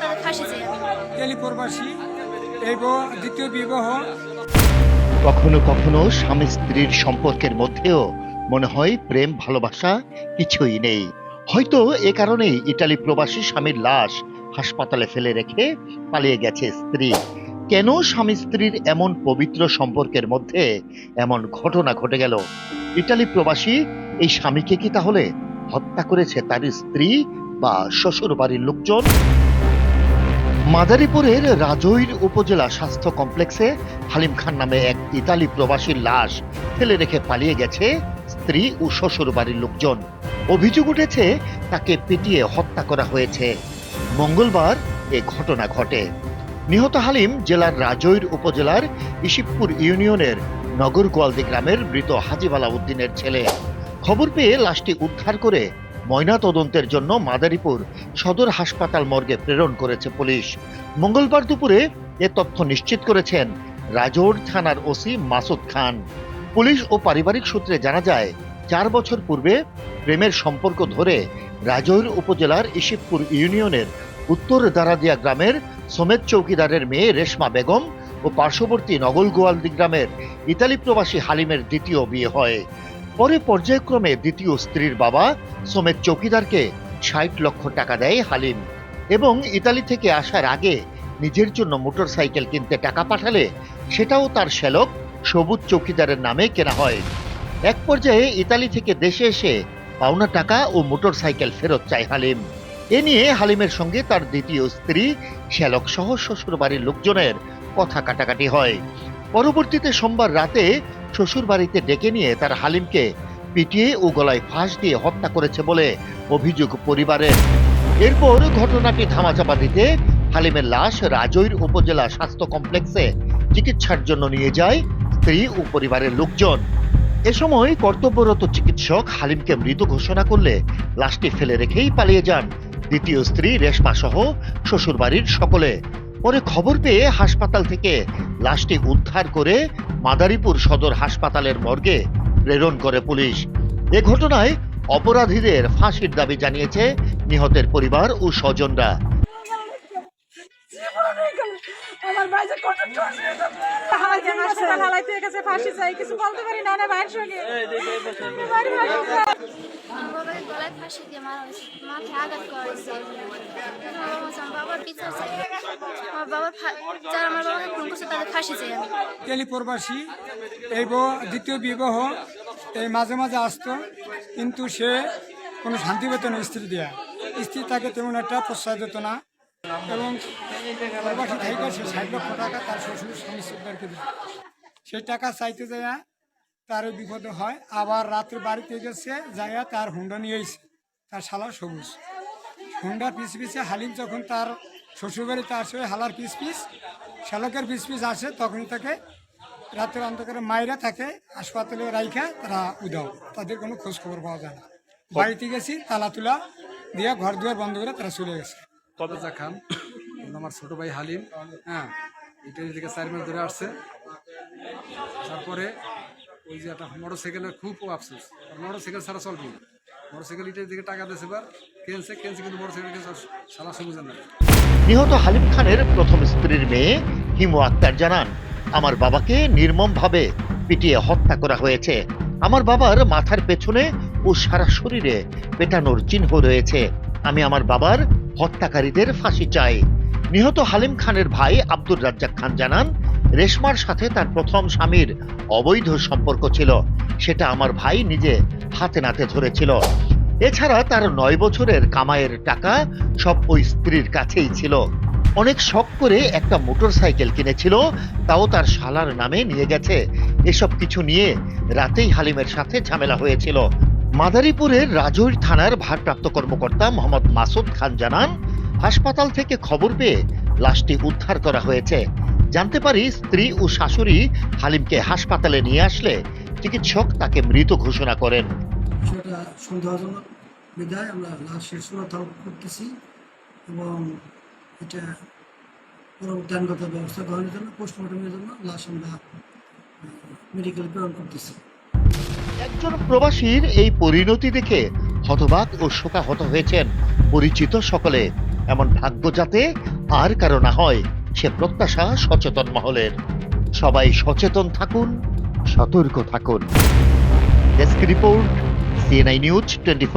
তাদের ফাঁসি চাই আমি। এই দ্বিতীয় বিবাহ। কখনো কখনো স্বামী স্ত্রীর সম্পর্কের মধ্যেও মনে হয় প্রেম ভালোবাসা কিছুই নেই। হয়তো এ কারণেই ইটালি প্রবাসী স্বামীর লাশ হাসপাতালে ফেলে রেখে পালিয়ে গেছে স্ত্রী। কেন স্বামী স্ত্রীর এমন পবিত্র সম্পর্কের মধ্যে এমন ঘটনা ঘটে গেল? ইটালি প্রবাসী এই স্বামীকে কি তাহলে হত্যা করেছে তার স্ত্রী বা শ্বশুর বাড়ির লোকজন? মাদারীপুরের রাজৈর উপজেলা স্বাস্থ্য কমপ্লেক্সে হালিম খান নামে এক ইতালি প্রবাসীর লাশ ফেলে রেখে পালিয়ে গেছে স্ত্রী ও শ্বশুর বাড়ির লোকজন। অভিযোগ উঠেছে তাকে পিটিয়ে হত্যা করা হয়েছে। মঙ্গলবার এ ঘটনা ঘটে। নিহত হালিম জেলার রাজৈর উপজেলার ইসিবপুর ইউনিয়নের নগর গোয়ালদি গ্রামের মৃত হাজিবালা উদ্দিনের ছেলে। খবর পেয়ে লাশটি উদ্ধার করে ময়না তদন্তের জন্য মাদারীপুর সদর হাসপাতাল মর্গে প্রেরণ করেছে পুলিশ। মঙ্গলবার দুপুরে এ তথ্য নিশ্চিত করেছেন রাজৌর থানার ওসি মাসুদ খান। পুলিশ ও পারিবারিক সূত্রে জানা যায়, চার বছর পূর্বে প্রেমের সম্পর্ক ধরে রাজৌর উপজেলার ইসিবপুর ইউনিয়নের উত্তর দারাদিয়া গ্রামের সোমেত চৌকিদারের মেয়ে রেশমা বেগম ও পার্শ্ববর্তী নগল গোয়ালদি গ্রামের ইতালি প্রবাসী হালিমের দ্বিতীয় বিয়ে হয়। পরে পর্যায়ক্রমে দ্বিতীয় স্ত্রীর বাবা সোমেত চৌকিদারকে ষাট লক্ষ টাকা দেয় হালিম এবং ইতালি থেকে আসার আগে নিজের জন্য মোটরসাইকেল কিনতে টাকা পাঠালে সেটাও তার শ্যালক সবুজ চৌকিদারের নামে কেনা হয়। এক পর্যায়ে ইতালি থেকে দেশে এসে পাওনা টাকা ও মোটরসাইকেল ফেরত চায় হালিম। এ নিয়ে হালিমের সঙ্গে তার দ্বিতীয় স্ত্রী, শ্যালক সহ শ্বশুরবাড়ির লোকজনের কথা কাটাকাটি হয়। পরবর্তীতে সোমবার রাতে শ্বশুরবাড়িতে ডেকে নিয়ে তার হালিমকে পিটিয়ে ও গলায় ফাঁস দিয়ে হত্যা করেছে বলে অভিযোগ পরিবারের। এরপর ঘটনাটি ধামাচাপা দিতে হালিমের লাশ রাজৈর উপজেলা স্বাস্থ্য কমপ্লেক্সে চিকিৎসার জন্য নিয়ে যায় স্ত্রী ও পরিবারের লোকজন। এ সময় কর্তব্যরত চিকিৎসক হালিমকে মৃত ঘোষণা করলে লাশটি ফেলে রেখেই পালিয়ে যান দ্বিতীয় স্ত্রী রেশমা সহ শ্বশুরবাড়ির সকলে। পরে খবর পেয়ে হাসপাতাল থেকে লাশটি উদ্ধার করে মাদারীপুর সদর হাসপাতালের মর্গে প্রেরণ করে পুলিশ। এ ঘটনায় অপরাধীদের ফাঁসির দাবি জানিয়েছে নিহতের পরিবার ও স্বজনরা। হালাইতে গেছে ফাঁসি চাই কিছু বলতে পারি? না না ভাইয়ের সঙ্গে। বাড়ি ফাঁসি চাই। আমার বাবার গলায় ফাঁসি দিয়ে মারা হয়েছে মাথায় আঘাত করা হয়েছে। আমার বাবা বলছে, আমার বাবার বিচার চাই আমার বাবার যারা আমার বাবাকে খুন করছে তাদের ফাঁসি চাই আমি। ইতালি প্রবাসী এই দ্বিতীয় বিবাহ এই মাঝে মাঝে আসতো কিন্তু সে কোনো শান্তি পেত না স্ত্রী দেয়া। স্ত্রী তাকে তেমন একটা প্রশ্রয় দিত না। এবং প্রবাসী থেকে সে ষাট লক্ষ টাকা তার শ্বশুর স্বামী সেই টাকা চাইতে যায় তার বিপদে হয়। আবার রাত্রে বাড়িতে গেছে যাইয়া তার হুন্ডা নিয়ে এসে তার শালা সবুজ। হুন্ডা পিস পিছে হালিম যখন তার শ্বশুরবাড়িতে আসে হালার পিস পিস শালকের পিস পিস আসে তখন তাকে রাতের অন্ধকারে মায়েরা থাকে হাসপাতালে রাইখা তারা উদাও। তাদের কোনো খোঁজ খবর পাওয়া যায় না। বাড়িতে গেছি তালা তুলা দিয়ে ঘর দুয়ার বন্ধ করে তারা চলে গেছে। কবেজা খান? আমার ছোট ভাই হালিম হ্যাঁ ইটালি থেকে চার মাস ধরে আসছে। তারপরে ওই যে একটা মোটর সাইকেলের খুব আফসোস। মোটর সাইকেল ছাড়া চলবে মোটর সাইকেল ইটালি থেকে টাকা দিয়েছে এবার, কেনছে কেনছে কিন্তু মোটর সাইকেল সারা সবুজ না। নিহত হালিম খানের প্রথম স্ত্রীর মেয়ে হিমু আক্তার জানান, আমার বাবাকে নির্মমভাবে পিটিয়ে হত্যা করা হয়েছে। আমার বাবার মাথার পেছনে ও সারা শরীরে পেটানোর চিহ্ন রয়েছে। আমি আমার বাবার হত্যাকারীদের ফাঁসি চায়। নিহত হালিম খানের ভাই আব্দুর রাজ্জাক খান জানান, রেশমার সাথে তার প্রথম স্বামীর অবৈধ সম্পর্ক ছিল। সেটা আমার ভাই নিজে হাতে নাতে ধরেছিল। এছাড়া তার নয় বছরের কামাইয়ের টাকা সব ওই স্ত্রীর কাছেই ছিল। অনেক শখ করে একটা মোটর সাইকেল কিনেছিল, তাও তার শালার নামে নিয়ে গেছে। এসব কিছু নিয়ে রাতেই হালিমের সাথে ঝামেলা হয়েছিল। মাদারীপুরের রাজৈর থানার ভারপ্রাপ্ত কর্মকর্তা মোহাম্মদ মাসুদ খান জানান, হাসপাতাল থেকে খবর পেয়ে লাশটি উদ্ধার করা হয়েছে। জানতে পারি স্ত্রী ও শাশুড়ি হালিমকে হাসপাতালে নিয়ে আসলে চিকিৎসক তাকে মৃত ঘোষণা করেন। সেটা সন্দেহজনক আমরা লাশের সুরতাও করতেছি এবং এটা ব্যবস্থা গ্রহণের জন্য পোস্টমর্টমের জন্য লাশ আমরা মেডিকেল প্রেরণ করতেছি। একজন প্রবাসীর এই পরিণতি দেখে হতবাক ও শোকাহত হয়েছেন পরিচিত সকলে। এমন ভাগ্য যাতে আর কারও না হয়, সে প্রত্যাশা সচেতন মহলের। সবাই সচেতন থাকুন, সতর্ক থাকুন। Desk report CNI news twenty